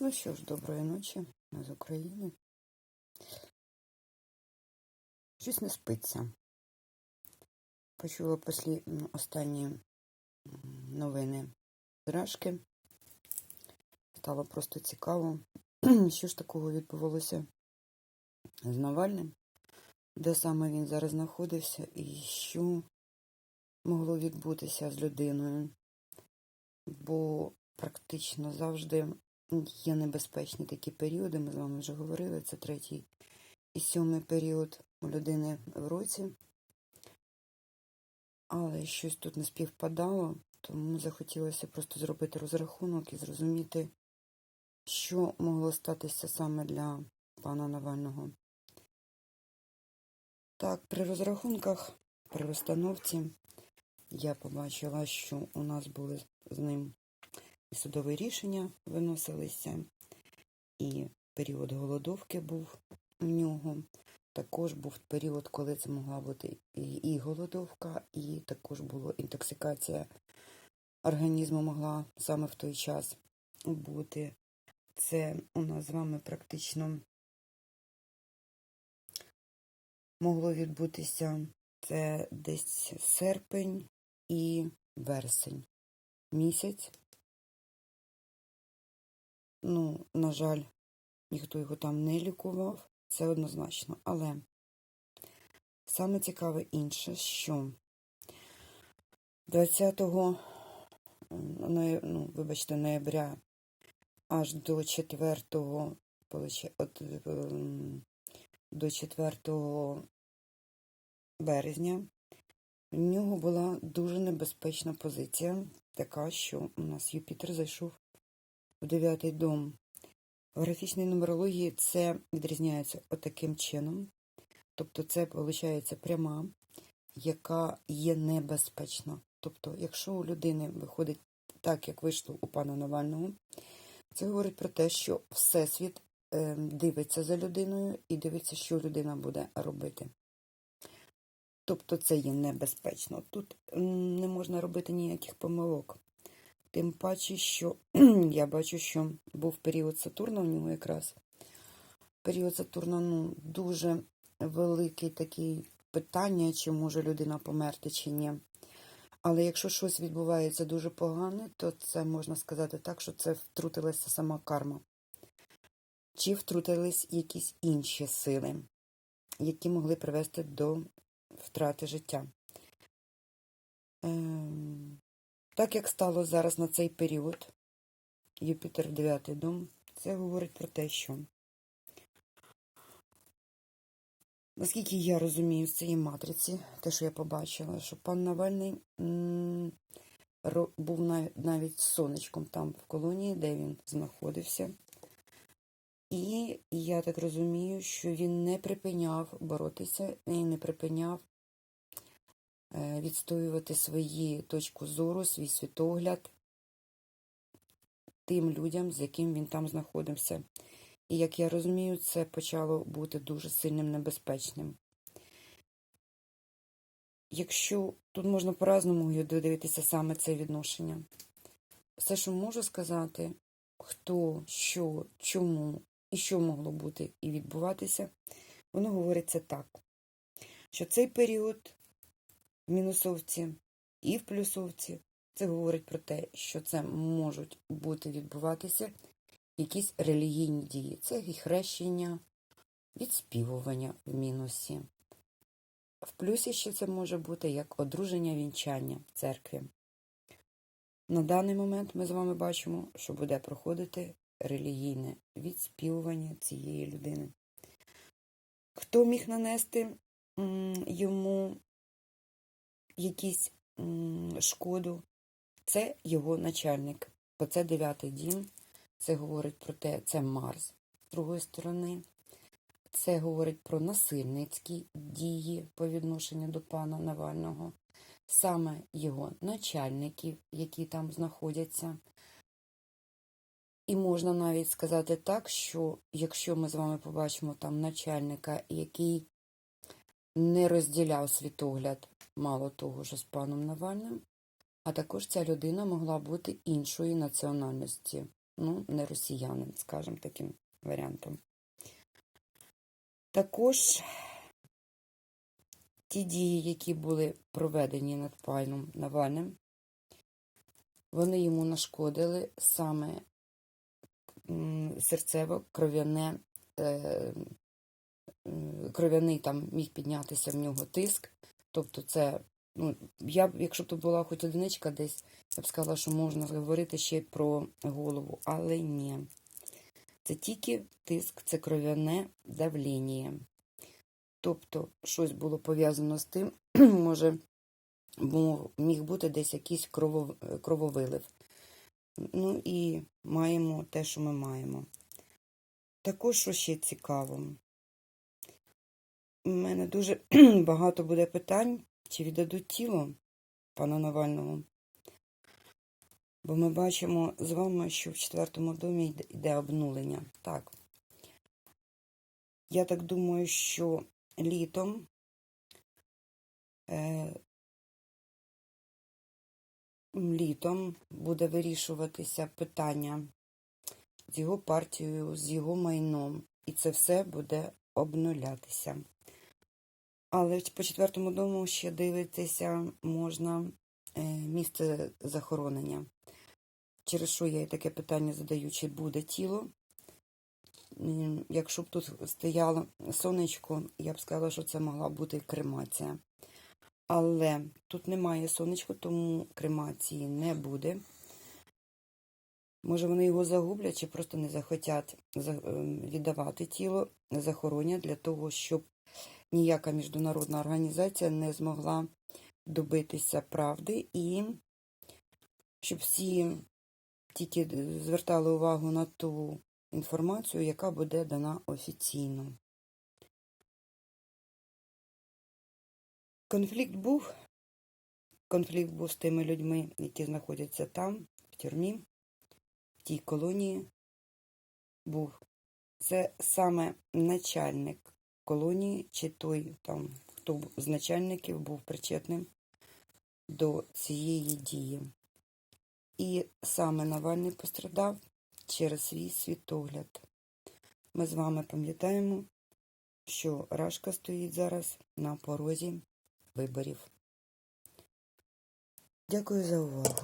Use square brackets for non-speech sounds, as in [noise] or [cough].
Ну що ж, доброї ночі, ми з України. Щось не спиться. Почула послі... останні новини з Рашки. Стало просто цікаво, [clears throat] що ж такого відбувалося з Навальним, де саме він зараз знаходився і що могло відбутися з людиною. Бо практично завжди Є небезпечні такі періоди, ми з вами вже говорили, це третій і сьомий період у людини в році. Але щось тут не співпадало, тому захотілося просто зробити розрахунок і зрозуміти, що могло статися саме для пана Навального. Так, при розрахунках, при розстановці я побачила, що у нас були з ним судові рішення виносилися, і період голодовки був у нього. Також був період, коли це могла бути і, голодовка, і також була інтоксикація організму могла саме в той час бути. Це у нас з вами практично могло відбутися це десь серпень і вересень місяць. Ну, на жаль, ніхто його там не лікував, це однозначно. Але саме цікаве інше, що 20 ну, вибачте, ноября аж до 4 от, ем, до 4 березня в нього була дуже небезпечна позиція, така, що у нас Юпітер зайшов в дев'ятий дом. В графічній нумерології це відрізняється отаким чином. Тобто, це, виходить, пряма, яка є небезпечна. Тобто, якщо у людини виходить так, як вийшло у пана Навального, це говорить про те, що Всесвіт е, дивиться за людиною і дивиться, що людина буде робити. Тобто це є небезпечно. Тут не можна робити ніяких помилок. Тим паче, що [clears throat] я бачу, що був період Сатурна у нього якраз. Період Сатурна ну, дуже велике таке питання, чи може людина померти, чи ні. Але якщо щось відбувається дуже погане, то це можна сказати так, що це втрутилася сама карма. Чи втрутились якісь інші сили, які могли привести до втрати життя. Ем... Так як стало зараз на цей період, Юпітер в 9 дом, це говорить про те, що, наскільки я розумію з цієї матриці, те, що я побачила, що пан Навальний був навіть сонечком там в колонії, де він знаходився. І я так розумію, що він не припиняв боротися і не припиняв відстоювати свої точку зору, свій світогляд тим людям, з яким він там знаходився. І, як я розумію, це почало бути дуже сильним небезпечним. Якщо тут можна по-разному додивитися саме це відношення, все, що можу сказати, хто, що, чому і що могло бути і відбуватися, воно говориться так, що цей період в мінусовці і в плюсовці. Це говорить про те, що це можуть бути відбуватися якісь релігійні дії. Це хрещення, відспівування в мінусі. В плюсі ще це може бути як одруження вінчання в церкві. На даний момент ми з вами бачимо, що буде проходити релігійне відспівування цієї людини. Хто міг нанести йому якісь шкоду, це його начальник. Бо це дев'ятий дім. Це говорить про те, це Марс з другої сторони. Це говорить про насильницькі дії по відношенню до пана Навального, саме його начальників, які там знаходяться. І можна навіть сказати так, що якщо ми з вами побачимо там начальника, який не розділяв світогляд мало того, що з паном Навальним, а також ця людина могла бути іншої національності. ну, не росіянин, скажімо таким варіантом. Також ті дії, які були проведені над паном Навальним, вони йому нашкодили саме серцево-кров'яне, е, кров'яний там міг піднятися в нього тиск. Тобто це, ну, я якщо б тут була хоч одиничка десь, я б сказала, що можна говорити ще про голову, але ні. Це тільки тиск, це кров'яне давлення. Тобто, щось було пов'язано з тим, [clears throat] може, міг бути десь якийсь крово- крововилив. Ну і маємо те, що ми маємо. Також, що ще цікаво, у мене дуже [clears throat] багато буде питань, чи віддадуть тіло пана Навального. Бо ми бачимо з вами, що в четвертому домі йде- обнулення. Так. Я так думаю, що літом е, літом буде вирішуватися питання з його партією, з його майном, і це все буде обнулятися. Але по четвертому дому ще дивитися можна е, місце захоронення. Через що я і таке питання задаю, чи буде тіло. Якщо б тут стояло сонечко, я б сказала, що це могла бути кремація. Але тут немає сонечка, тому кремації не буде. Може, вони його загублять чи просто не захотять ем, віддавати тіло, захоронять для того, щоб ніяка міжнародна організація не змогла добитися правди і щоб всі тільки звертали увагу на ту інформацію, яка буде дана офіційно. Конфлікт був. Конфлікт був з тими людьми, які знаходяться там, в тюрмі, в тій колонії. Був. Це саме начальник колонії, чи той там, хто з начальників був причетним до цієї дії. І саме Навальний пострадав через свій світогляд. Ми з вами пам'ятаємо, що Рашка стоїть зараз на порозі виборів. Дякую за увагу.